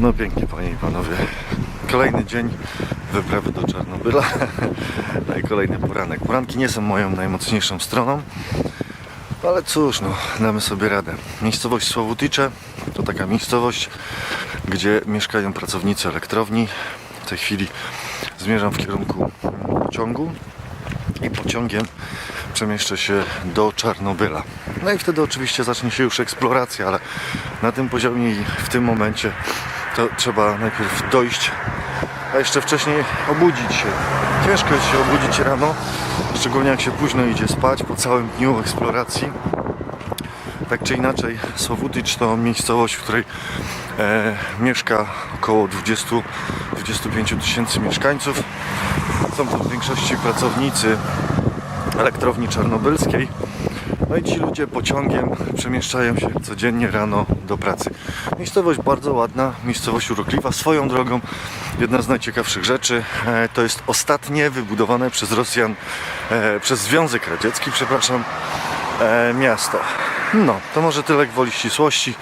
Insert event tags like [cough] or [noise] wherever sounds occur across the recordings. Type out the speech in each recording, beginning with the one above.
No pięknie, panie i panowie. Kolejny dzień wyprawy do Czarnobyla. [laughs] No i kolejny poranek. Poranki nie są moją najmocniejszą stroną, ale cóż, no, damy sobie radę. Miejscowość Sławuticze to taka miejscowość, gdzie mieszkają pracownicy elektrowni. W tej chwili zmierzam w kierunku pociągu i pociągiem przemieszczę się do Czarnobyla. No i wtedy oczywiście zacznie się już eksploracja, ale na tym poziomie i w tym momencie to trzeba najpierw dojść, a jeszcze wcześniej obudzić się. Ciężko jest się obudzić rano, szczególnie jak się późno idzie spać po całym dniu eksploracji. Tak czy inaczej, Słowutycz to miejscowość, w której e, mieszka około 20-25 tysięcy mieszkańców. Są to w większości pracownicy elektrowni czarnobylskiej. No i ci ludzie pociągiem przemieszczają się codziennie rano do pracy. Miejscowość bardzo ładna, miejscowość urokliwa. Swoją drogą jedna z najciekawszych rzeczy e, to jest ostatnie wybudowane przez Rosjan, e, przez Związek Radziecki, przepraszam, e, miasto. No, to może tyle gwoli ścisłości.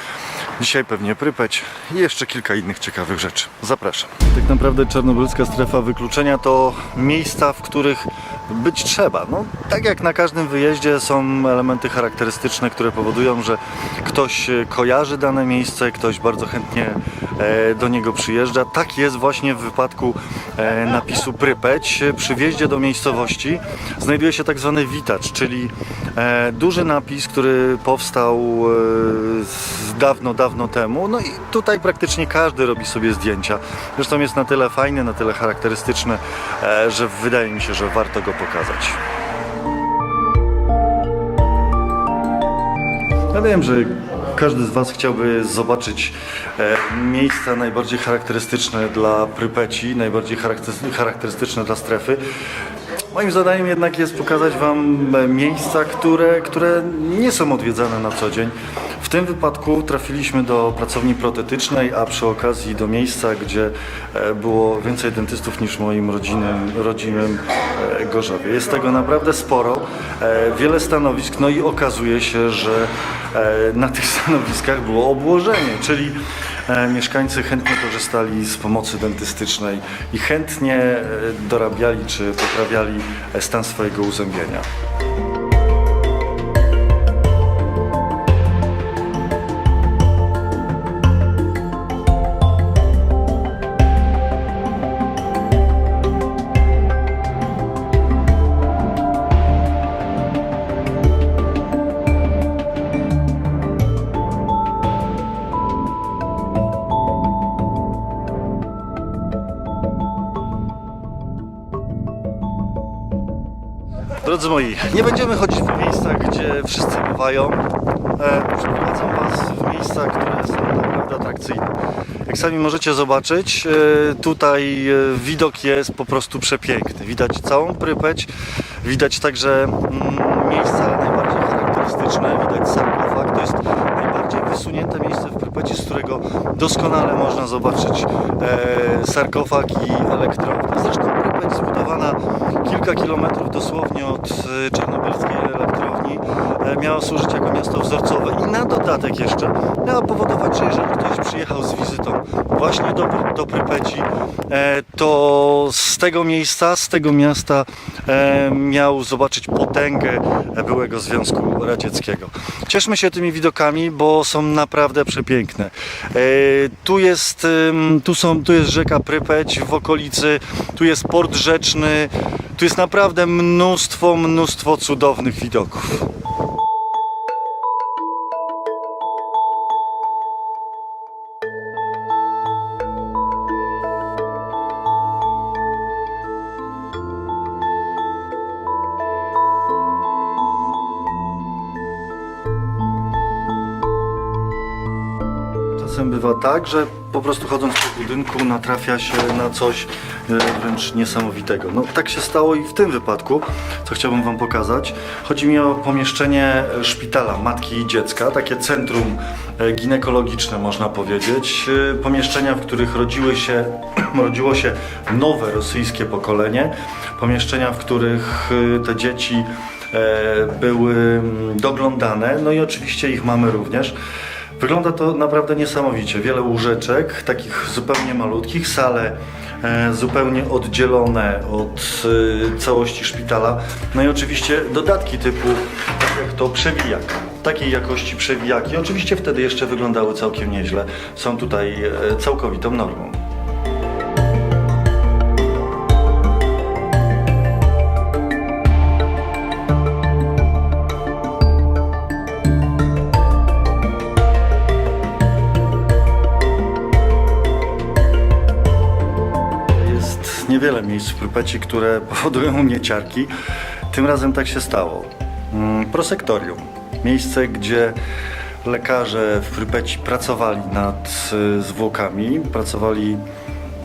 Dzisiaj pewnie Prypeć i jeszcze kilka innych ciekawych rzeczy. Zapraszam. Tak naprawdę czarnobylska strefa wykluczenia to miejsca, w których być trzeba. No, tak jak na każdym wyjeździe są elementy charakterystyczne, które powodują, że ktoś e, kojarzy dane miejsce, ktoś bardzo chętnie e, do niego przyjeżdża. Tak jest właśnie w wypadku e, napisu Prypeć. Przy wjeździe do miejscowości znajduje się tak zwany witacz, czyli duży napis, który powstał e, dawno, dawno temu. No i tutaj praktycznie każdy robi sobie zdjęcia. Zresztą jest na tyle fajny, na tyle charakterystyczny, e, że wydaje mi się, że warto go pokazać. Ja wiem, że każdy z Was chciałby zobaczyć e, miejsca najbardziej charakterystyczne dla Prypeci, najbardziej charaktery- charakterystyczne dla strefy. Moim zadaniem jednak jest pokazać Wam e, miejsca, które, które nie są odwiedzane na co dzień. W tym wypadku trafiliśmy do pracowni protetycznej, a przy okazji do miejsca, gdzie e, było więcej dentystów niż w moim rodzinnym, rodzimym e, Gorzowie. Jest tego naprawdę sporo, wiele stanowisk, no i okazuje się, że na tych [laughs] stanowiskach było obłożenie, czyli mieszkańcy chętnie korzystali z pomocy dentystycznej i chętnie e, dorabiali czy poprawiali e, stan swojego uzębienia. Drodzy moi, nie będziemy chodzić w miejsca, gdzie wszyscy bywają. E, Przeprowadzam Was w miejsca, które są naprawdę atrakcyjne. Jak sami możecie zobaczyć, e, tutaj e, widok jest po prostu przepiękny. Widać całą Prypeć, widać także mm, miejsca najbardziej charakterystyczne, widać sarkofag. To jest najbardziej wysunięte miejsce w Prypeci, z którego doskonale można zobaczyć e, sarkofag i elektrownię. Zresztą kilka kilometrów dosłownie od e, czarnobylskiej elektrowni e, miała służyć jako miasto wzorcowe. I na dodatek jeszcze miała powodować, że jeżeli ktoś przyjechał z właśnie do, do Prypeci, e, to z tego miejsca, z tego miasta e, miał zobaczyć potęgę byłego Związku Radzieckiego. Cieszmy się tymi widokami, bo są naprawdę przepiękne. E, Tu jest, tu są, tu jest rzeka Prypeć w okolicy, tu jest port rzeczny, tu jest naprawdę mnóstwo, mnóstwo cudownych widoków. Bywa tak, że po prostu chodząc po budynku natrafia się na coś e, wręcz niesamowitego. No tak się stało i w tym wypadku, co chciałbym Wam pokazać. Chodzi mi o pomieszczenie szpitala matki i dziecka, takie centrum e, ginekologiczne można powiedzieć. E, Pomieszczenia, w których rodziły się, [clears throat] rodziło się nowe rosyjskie pokolenie. Pomieszczenia, w których te dzieci były mm, doglądane, no i oczywiście ich mamy również. Wygląda to naprawdę niesamowicie. Wiele łóżeczek, takich zupełnie malutkich, sale e, zupełnie oddzielone od e, całości szpitala. No i oczywiście dodatki typu tak jak to przewijak. Takiej jakości przewijaki. Oczywiście wtedy jeszcze wyglądały całkiem nieźle. Są tutaj e, całkowitą normą. Niewiele miejsc w Prypeci, które [laughs] powodują u mnie ciarki. Tym razem tak się stało. Mm, Prosektorium. Miejsce, gdzie lekarze w Prypeci pracowali nad y, zwłokami, pracowali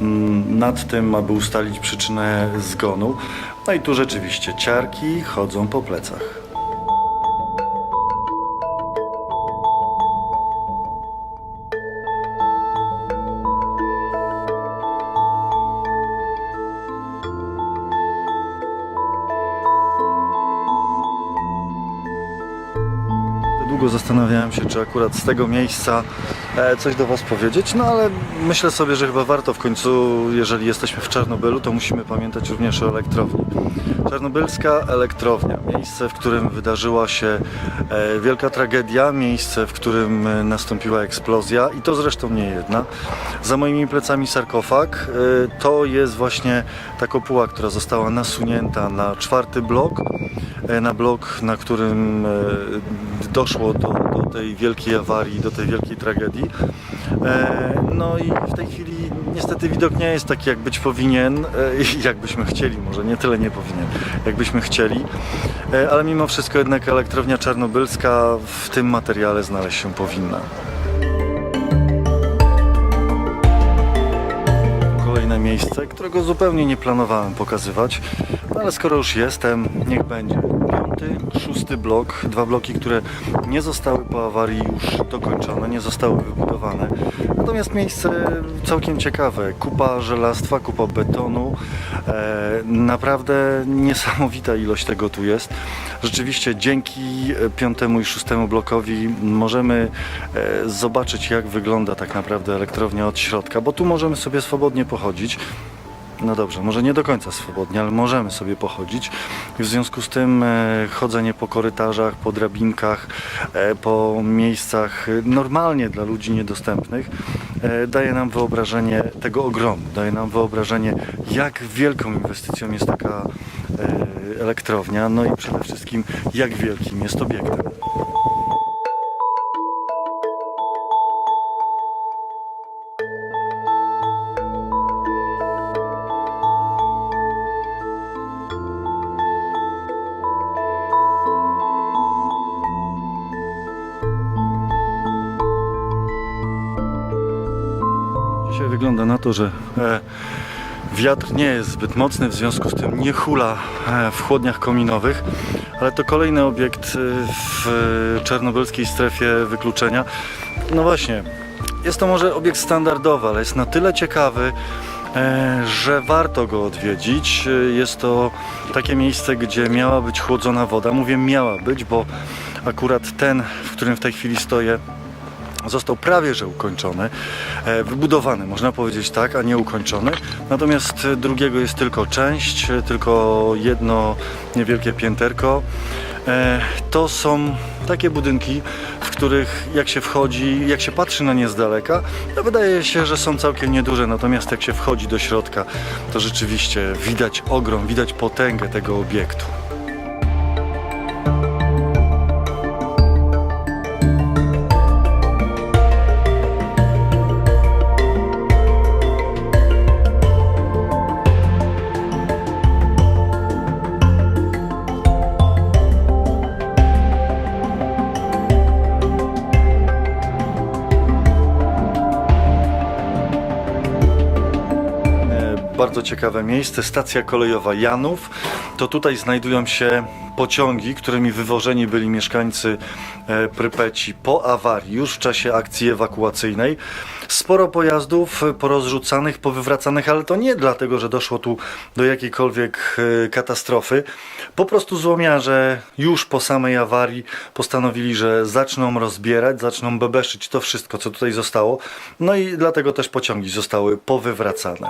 mm, nad tym, aby ustalić przyczynę zgonu. No i tu rzeczywiście ciarki chodzą po plecach. Długo zastanawiałem się, czy akurat z tego miejsca e, coś do Was powiedzieć, no ale myślę sobie, że chyba warto w końcu, jeżeli jesteśmy w Czarnobylu, to musimy pamiętać również o elektrowni. Czarnobylska elektrownia, miejsce, w którym wydarzyła się e, wielka tragedia, miejsce, w którym e, nastąpiła eksplozja i to zresztą nie jedna. Za moimi plecami sarkofag to jest właśnie ta kopuła, która została nasunięta na czwarty blok, na blok, na którym doszło do, do tej wielkiej awarii, do tej wielkiej tragedii. E, No i w tej chwili niestety widok nie jest taki, jak być powinien, e, [laughs] jakbyśmy chcieli, może nie tyle nie powinien, jakbyśmy chcieli, E, ale mimo wszystko jednak elektrownia czarnobylska w tym materiale znaleźć się powinna. Kolejne miejsce, którego zupełnie nie planowałem pokazywać, ale skoro już jestem, niech będzie. Piąty, szósty blok, dwa bloki, które nie zostały po awarii już dokończone, nie zostały wybudowane. Natomiast miejsce całkiem ciekawe. Kupa żelastwa, kupa betonu. E, naprawdę niesamowita ilość tego tu jest. Rzeczywiście dzięki piątemu i szóstemu blokowi możemy e, zobaczyć jak wygląda tak naprawdę elektrownia od środka, bo tu możemy sobie swobodnie pochodzić. No dobrze, może nie do końca swobodnie, ale możemy sobie pochodzić. W związku z tym e, chodzenie po korytarzach, po drabinkach, e, po miejscach e, normalnie dla ludzi niedostępnych daje nam wyobrażenie tego ogromu, daje nam wyobrażenie jak wielką inwestycją jest taka elektrownia, no i przede wszystkim jak wielkim jest obiektem. Wygląda na to, że e, wiatr nie jest zbyt mocny, w związku z tym nie hula e, w chłodniach kominowych, ale to kolejny obiekt e, w czarnobylskiej strefie wykluczenia. No właśnie, jest to może obiekt standardowy, ale jest na tyle ciekawy, że warto go odwiedzić. Jest to takie miejsce, gdzie miała być chłodzona woda. Mówię miała być, bo akurat ten, w którym w tej chwili stoję, został prawie że ukończony, e, wybudowany, można powiedzieć tak, a nie ukończony. Natomiast e, drugiego jest tylko część, e, tylko jedno niewielkie pięterko. To są takie budynki, w których jak się wchodzi, jak się patrzy na nie z daleka, to wydaje się, że są całkiem nieduże, natomiast jak się wchodzi do środka, to rzeczywiście widać ogrom, widać potęgę tego obiektu. Bardzo ciekawe miejsce. Stacja kolejowa Janów. To tutaj znajdują się pociągi, którymi wywożeni byli mieszkańcy e, Prypeci po awarii, już w czasie akcji ewakuacyjnej. Sporo pojazdów e, porozrzucanych, powywracanych, ale to nie dlatego, że doszło tu do jakiejkolwiek e, katastrofy. Po prostu złomiarze już po samej awarii postanowili, że zaczną rozbierać, zaczną bebeszyć to wszystko, co tutaj zostało. No i dlatego też pociągi zostały powywracane.